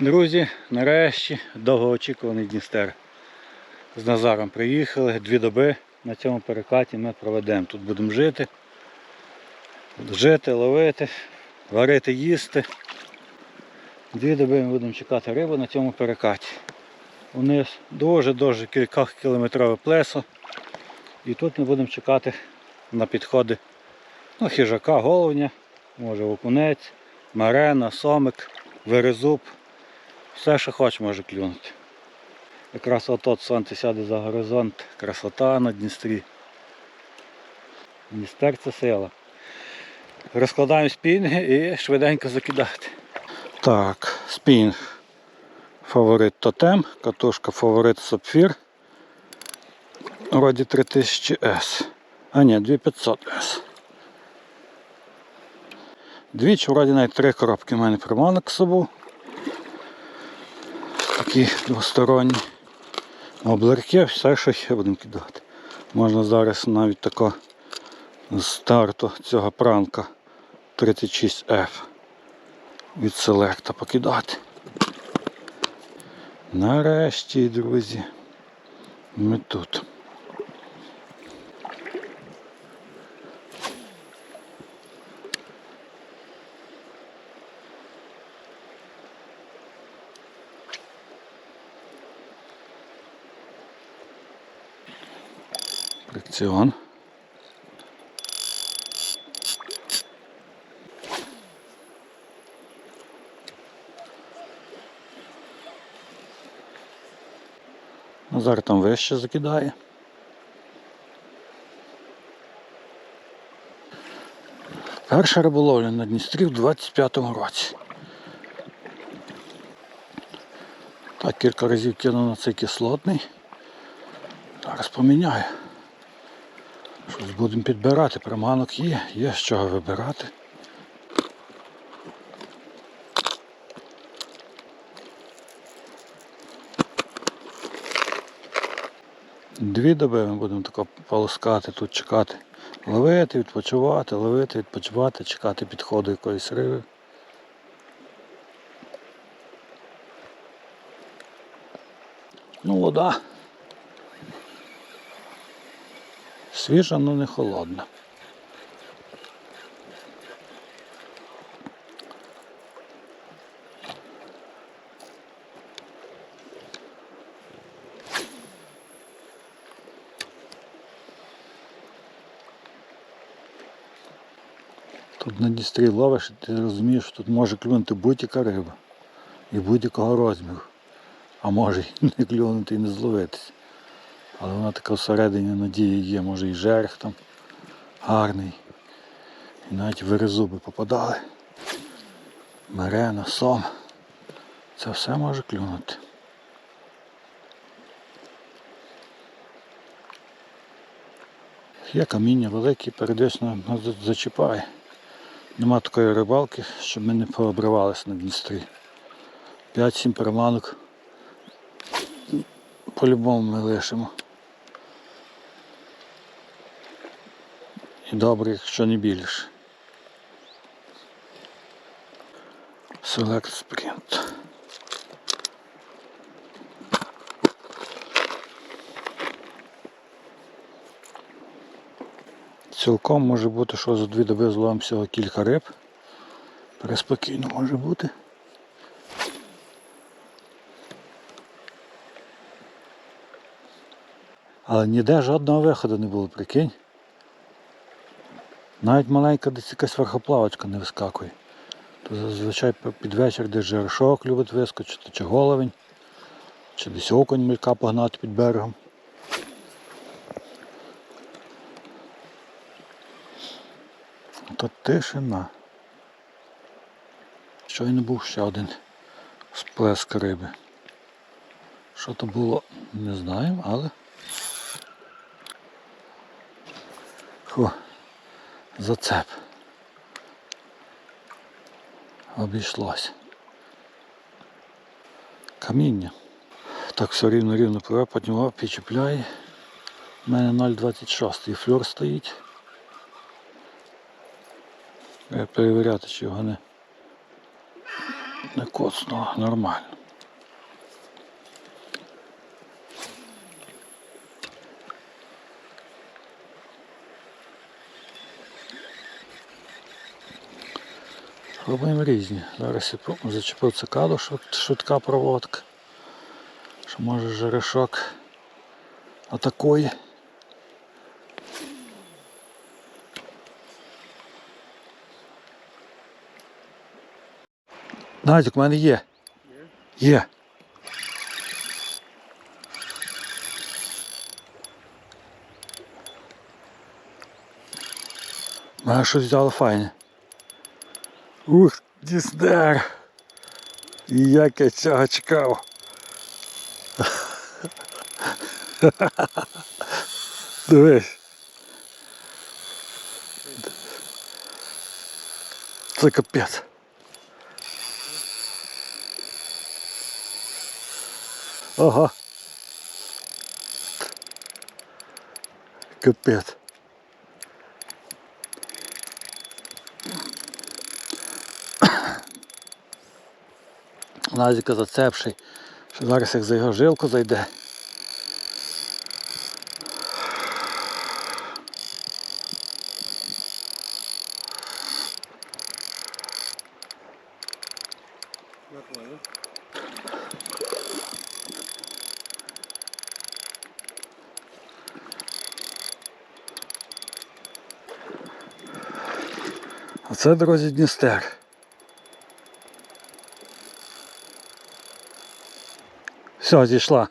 Друзі, нарешті довгоочікуваний Дністер. З Назаром приїхали, дві доби на цьому перекаті ми проведемо. Тут будемо жити, жити, ловити, варити, їсти. Дві доби ми будемо чекати рибу на цьому перекаті. Униз дуже-дуже кілька кілометрове плесо. І тут ми будемо чекати на підходи ну, хижака, головня, може окунець, марена, сомик, верезуб. Все, що хоч може клюнути. Якраз от сонце сяде за горизонт, красота на Дністрі. Дністер це сила. Розкладаємо спінги і швиденько закидати. Так, спінг. Фаворит Тотем, катушка фаворит Сапфір. Вроді 3000S. А ні, 2500S. Двічі, вроді навіть три коробки в мене приманок з собою такі двосторонні облерки, все, що ще будемо кидати. Можна зараз навіть тако з старту цього пранка 36F від селекта покидати. Нарешті, друзі, ми тут. Фрикціон. Назар там вище закидає. Перша риболовля на Дністрі в 25-му році. Так, кілька разів кинув на цей кислотний. Зараз поміняю. Щось будемо підбирати, приманок є, є з чого вибирати. Дві доби ми будемо тако полоскати, тут чекати. Ловити, відпочивати, ловити, відпочивати, чекати підходу якоїсь риби. Ну, вода. Свіжа, але не холодна. Тут на Дністрі ловиш, ти розумієш, що тут може клюнути будь-яка риба і будь-якого розміру. А може і не клюнути і не зловитися. Але вона така всередині надії є, може і жерех там гарний. І навіть вирезуби попадали. Мерена, сом. Це все може клюнути. Є каміння велике, періодично нас зачіпає. Нема такої рибалки, щоб ми не пообривалися на Дністрі. 5-7 приманок по-любому ми лишимо. І добре, якщо не більше. Select Sprint. Цілком може бути, що за дві доби зловимо всього кілька риб. Переспокійно може бути. Але ніде жодного виходу не було, прикинь. Навіть маленька десь якась верхоплавочка не вискакує. То зазвичай під вечір десь жершок любить вискочити, чи головень, чи десь окунь мілька погнати під берегом. Тут тишина. Щойно був ще один сплеск риби. Що то було, не знаємо, але Фу, зацеп. Обійшлось. Каміння. Так все рівно-рівно пливе, піднімав, підчіпляє. У мене 0,26 і флюр стоїть. Треба перевіряти, чи його не Не коцнуло, нормально. Робимо різні. Зараз я по- зачепив цикаду, швид- швидка проводка. Що може жерешок атакує. Назік, в мене є. Є. Мене щось взяло файне. Ух, діснер. Як я цього чекав. Дивись. Це капець. Ага. Капець. Назіка зацепший, що зараз як за його жилку зайде. А це, друзі, Дністер. Все, зійшла.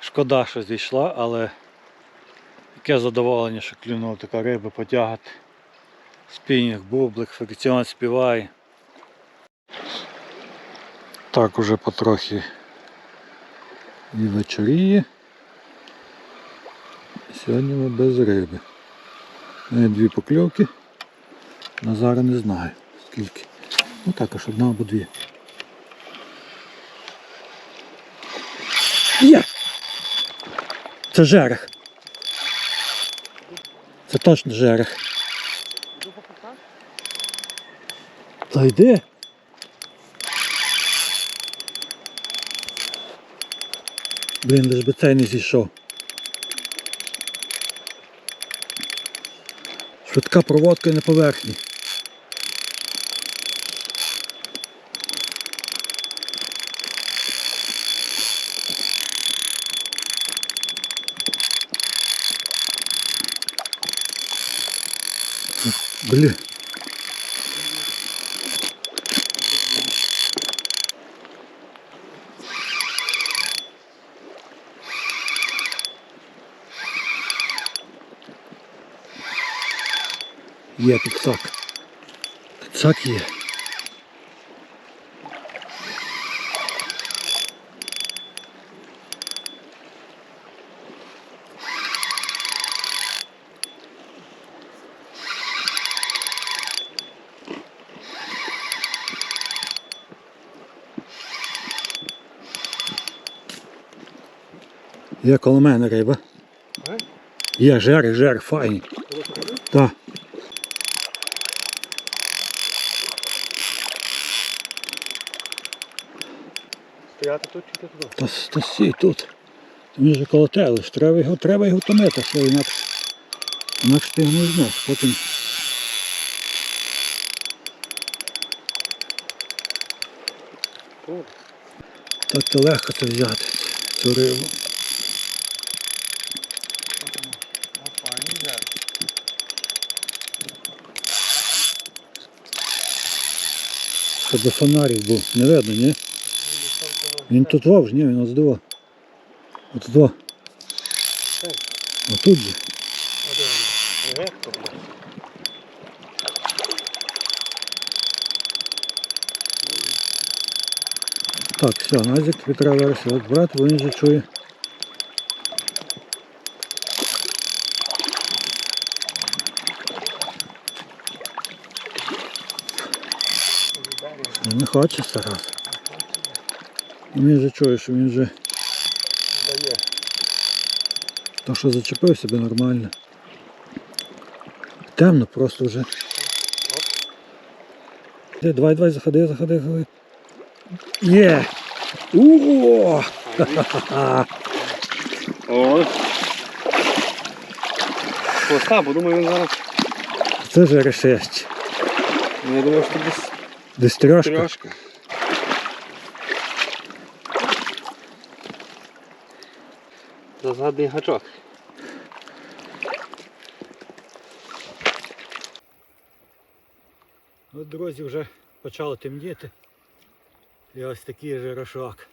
Шкода, що зійшла, але яке задоволення, що клюнула така риба потягати. Спінінг, бублик, фрикціон співає. Так уже потрохи і вечоріє. Сьогодні ми без риби. Дві покльовки. На зараз не знаю скільки. Ну також одна або дві. Є! Це жерех. Це точно жерех. Та йди. Блін, лиш би цей не зійшов. Швидка проводка на поверхні. Блін. Є підсак. Підсак є. Є коло мене риба. Є жерех, жерех, файний. Так. Стояти тут чи туди? Та, та сій тут. Він же коло тебе, треба його, треба його томити, все, інакше, інакше ти його не візьмеш. Потім так то легко це взяти, цю рибу. А файний зараз. Щоб до фонарів був. Не видно, ні? Він тут вовж, ні, він ось диво. От два. Отут же. Так, все, Назик, тобі треба зараз його брати, бо він вже чує. не хоче старати. Він вже чує, що він вже Дає. то, що зачепив себе нормально. Темно просто вже. Де, Давай, давай, заходи, заходи, заходи. Є! О! О. Хвоста, бо думаю, він зараз. Це вже решещ. Ну, Я думаю, що десь Десь трьошка. трьошка. Зазадний гачок. От, друзі, вже почало темніти. І ось такий жирошок.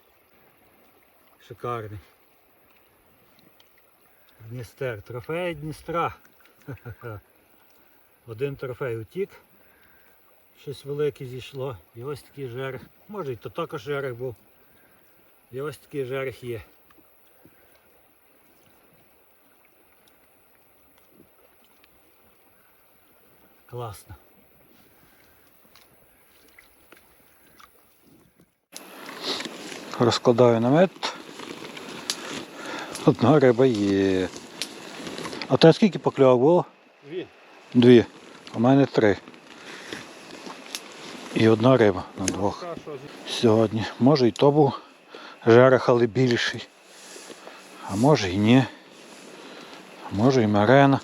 Шикарний. Дністер. Трофей Дністра. Один трофей утік. Щось велике зійшло. І ось такий жерех. Може і то також жерех був. І ось такий жерех є. Класно. Розкладаю намет. Одна риба є. А те скільки покльовок було? Дві. Дві. У мене три. І одна риба на двох сьогодні. Може і то був жерех, але більший. А може і ні. А може і марена.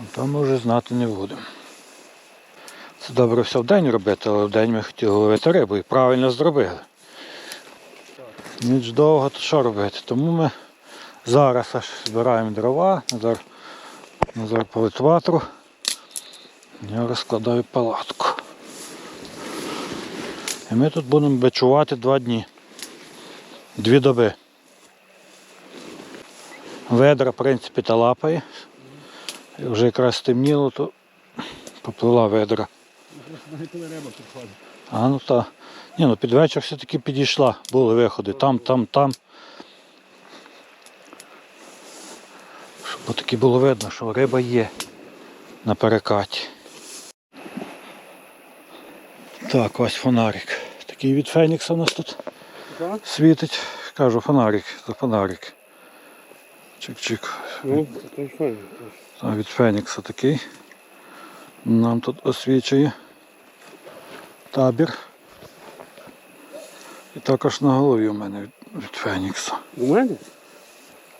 Ну, То ми вже знати не будемо. Це добре все вдень робити, але вдень ми хотіли ловити рибу і правильно зробили. Ніч довго, то що робити? Тому ми зараз аж збираємо дрова, Назар, Назар палить ватру. Я розкладаю палатку. І ми тут будемо бичувати два дні. Дві доби. Ведра, в принципі, та лапає. І вже якраз стемніло, то поплила ведра. А ну та. Ні, ну під вечір все-таки підійшла. Були виходи там, там, там. Щоб таки було видно, що риба є на перекаті. Так, ось фонарик. Такий від Фенікса у нас тут світить. Кажу, фонарик, це фонарик. Чик-чик. Ну. А від Фенікса такий. Нам тут освічує табір. І також на голові у мене від, від Фенікса. У мене?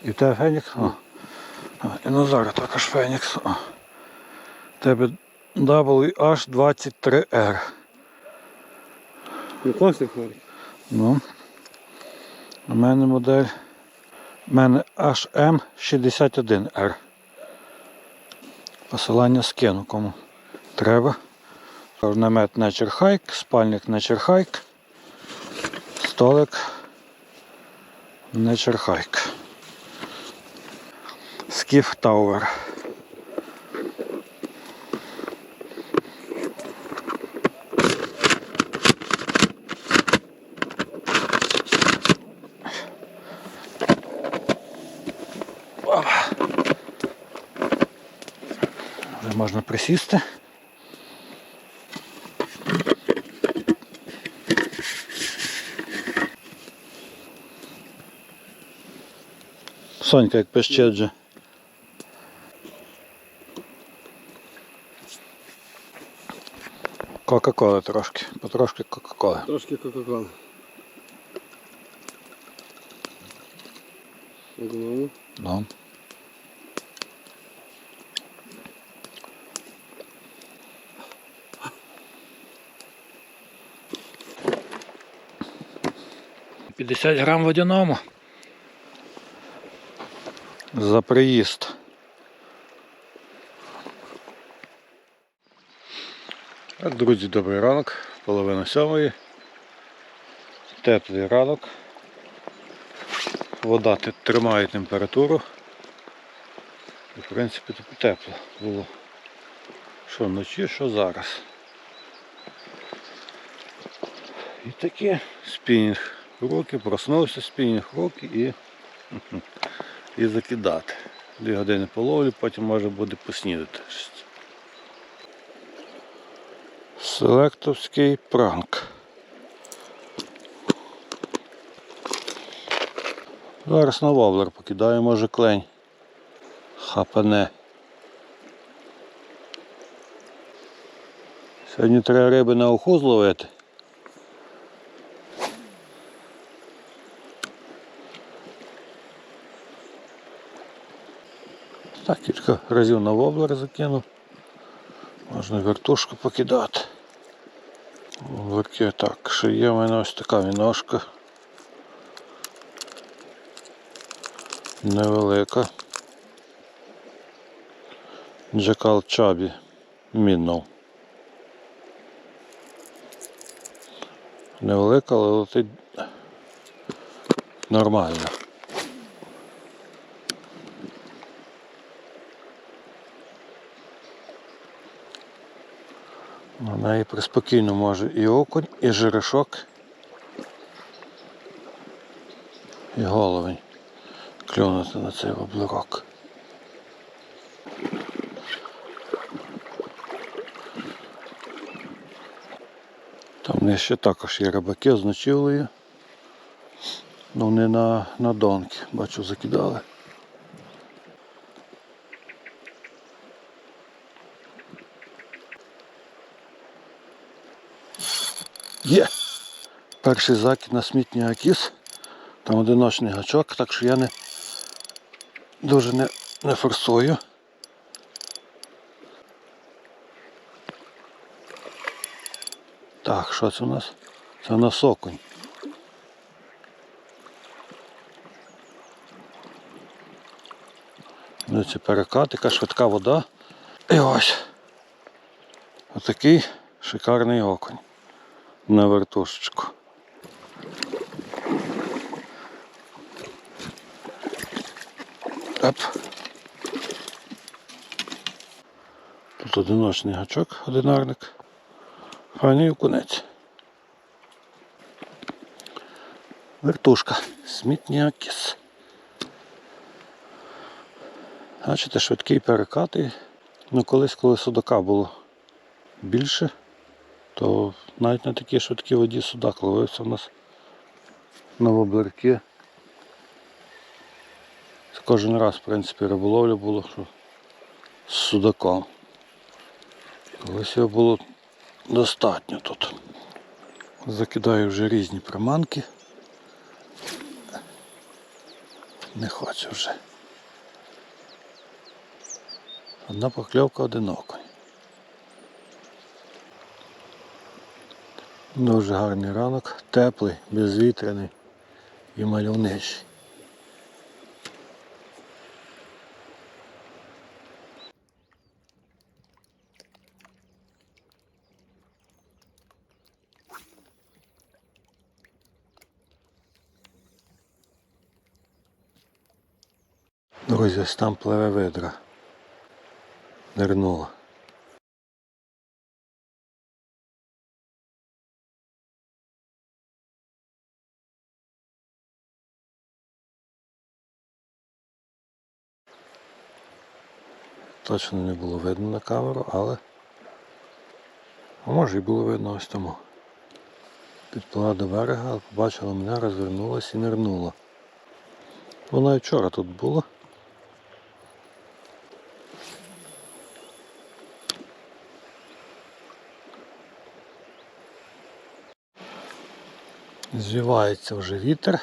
І в тебе Фенікс? О. А, і Назара також Фенікс. О. Тебе WH23R. Ну, класний фонарик. Ну. У мене модель. У мене HM61R. Посилання скину кому треба. Намет Nature Hike, спальник Nature Hike, столик Nature Hike. Skiff Tower. Вже можна присісти. Сонька як пищить Кока-коли трошки, потрошки Кока-коли. Трошки кока-кола. Ну, Ну. П'ятдесят грам водяному. За приїзд. Так, друзі, добрий ранок, половина сьомої. Теплий ранок. Вода тримає температуру. І, в принципі, тут тепло було. Що вночі, що зараз. І таке спінінг руки, проснувся спінінг руки і, і закидати. Дві години половлю, потім може буде поснідати. Селектовський пранк. Зараз на воблер покидаю, може клень. Хапане. Сьогодні треба риби на уху зловити. Так, кілька разів на воблер закинув. Можна вертушку покидати. Воблерки так, ще є в мене ось така віношка. Невелика. Джекал Чабі Міннов. Невелика, але летить нормально. На неї приспокійно може і окунь, і жерешок, і головень клюнути на цей воблерок. Там нижче також є рибаки з ночівлею. Ну вони на, на донки, бачу, закидали. Є! Перший закид на смітній акіс. Там одиночний гачок, так що я не дуже не, не форсую. Так, що це у нас? Це у нас окунь. Ну, це перекат, така швидка вода. І ось. Отакий шикарний окунь на вертушечку. Оп. Тут одиночний гачок, одинарник. Файний окунець. Вертушка. Смітнякіс. Бачите, швидкий перекат. Ну, колись, коли судака було більше, то навіть на такій швидкій воді судак ловився у нас на воблерки. Кожен раз, в принципі, риболовля було що з судаком. Колись його було достатньо тут. Закидаю вже різні приманки. Не хочу вже. Одна покльовка, один Дуже гарний ранок, теплий, безвітряний і мальовничий. Друзі, ось там пливе видра. Нирнула. Точно не було видно на камеру, але може і було видно ось тому. Підплила до берега, але побачила мене, розвернулась і нирнула. Вона і вчора тут була. Звівається вже вітер.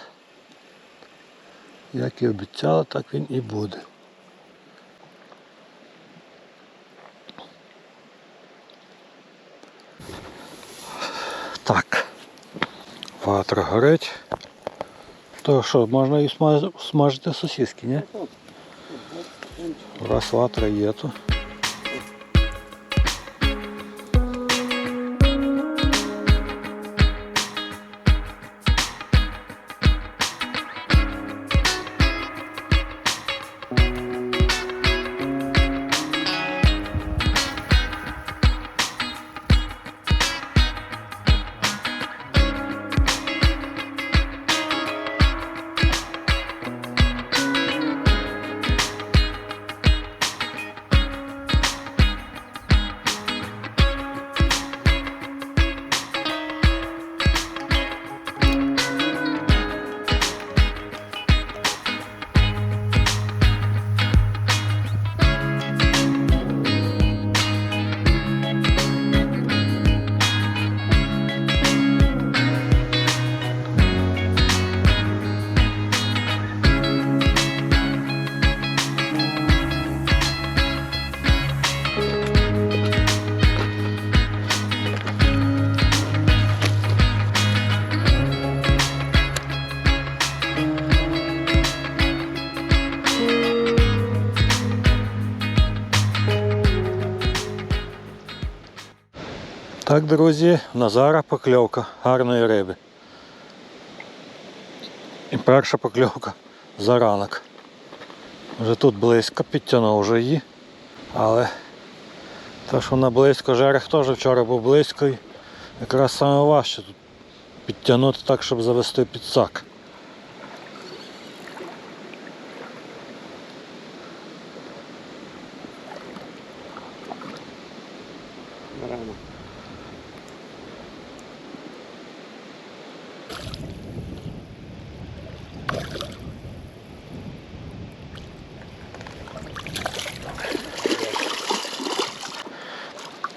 Як і обіцяла, так він і буде. цукор. То що, можна і смаж... смажити сосиски, ні? Раз ватра є то. Так, друзі, Назара покльовка гарної риби. І перша покльовка за ранок. Вже тут близько, підтягнув вже її. Але те, що вона близько, жерех теж вчора був близько. І якраз саме важче тут підтягнути так, щоб завести підсак.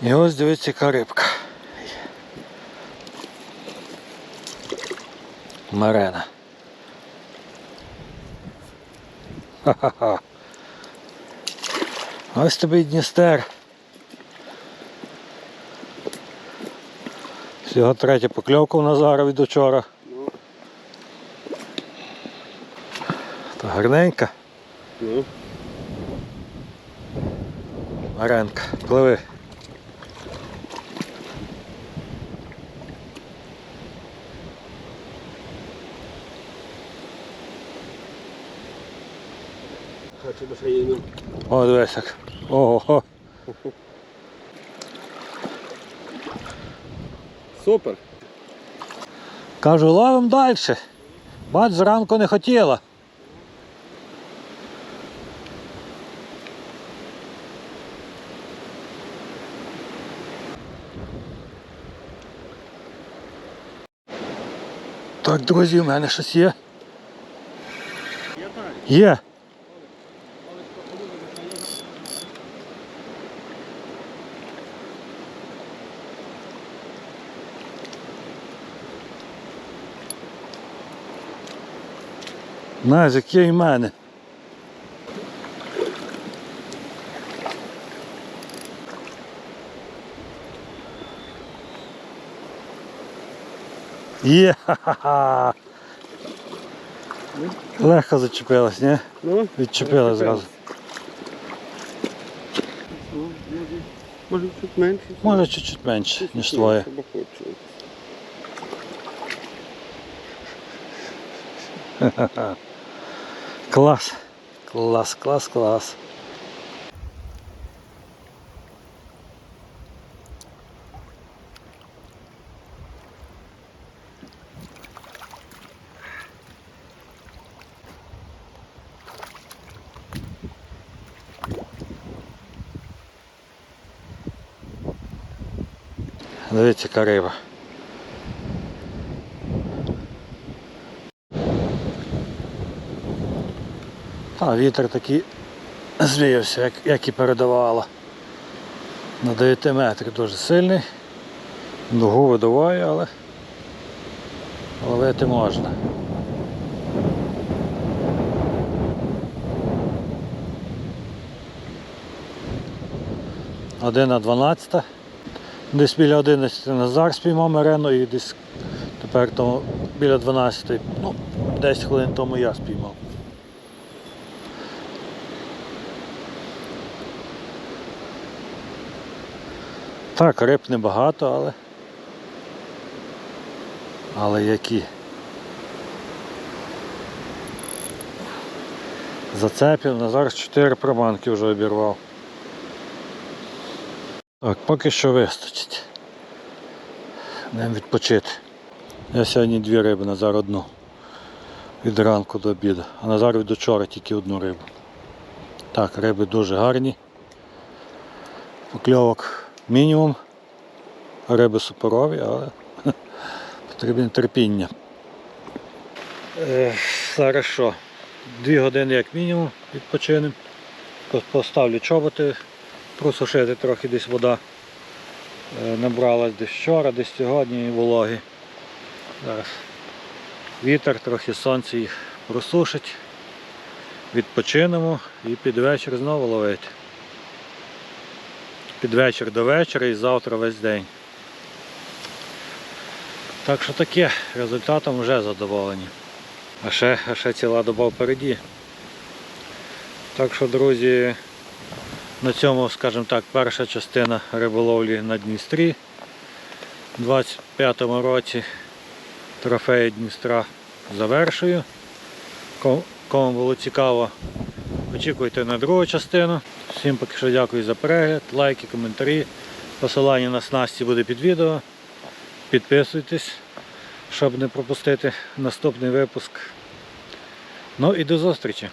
І ось дивіться, яка рибка. Марена. Ха-ха-ха. Ось тобі Дністер. Всього третя покльовка у Назара від учора. Та гарненька. ну. Маренка, пливи. О, дивись як. Ого. Супер. Кажу, ловимо далі. Бач, зранку не хотіла. Так, друзі, у мене щось є. Є. Назик є і мене. Є, ха-ха-ха. Легко зачепилась, ні? Ну, Відчепила зразу. Може, чуть менше. Може чуть-чуть менше, ніж твоє. Хіба хочу. Клас. Клас, клас, клас. Дивіться, яка риба. А вітер такий звіявся, як, як і передавала. На 9 метрів дуже сильний. Дугу видуває, але ловити можна. Одина 12. Десь біля 11 Назар спіймав мерену і десь тепер тому біля 12, ну, 10 хвилин тому я спіймав. Так, риб небагато, але. Але які. Зацепів, Назар 4 проманки вже обірвав. Так, поки що вистачить. Ним відпочити. Я сьогодні дві риби, Назар одну. Від ранку до обіду. А Назар від учора тільки одну рибу. Так, риби дуже гарні. Покльовок мінімум. Риби суперові, але потрібне терпіння. Е, зараз що? Дві години як мінімум відпочинемо. Поставлю чоботи, просушити трохи десь вода. Е, Набралась десь вчора, десь сьогодні і вологи. Зараз вітер, трохи сонце їх просушить. Відпочинемо і під вечір знову ловити. Під вечір до вечора і завтра весь день. Так що таке, результатом вже задоволені. А ще, а ще ціла доба впереді. Так що, друзі, на цьому, скажімо так, перша частина риболовлі на Дністрі 25-му році трофеї Дністра завершую. Кому було цікаво, очікуйте на другу частину. Всім поки що дякую за перегляд, лайки, коментарі. Посилання на снасті буде під відео. Підписуйтесь, щоб не пропустити наступний випуск. Ну і до зустрічі!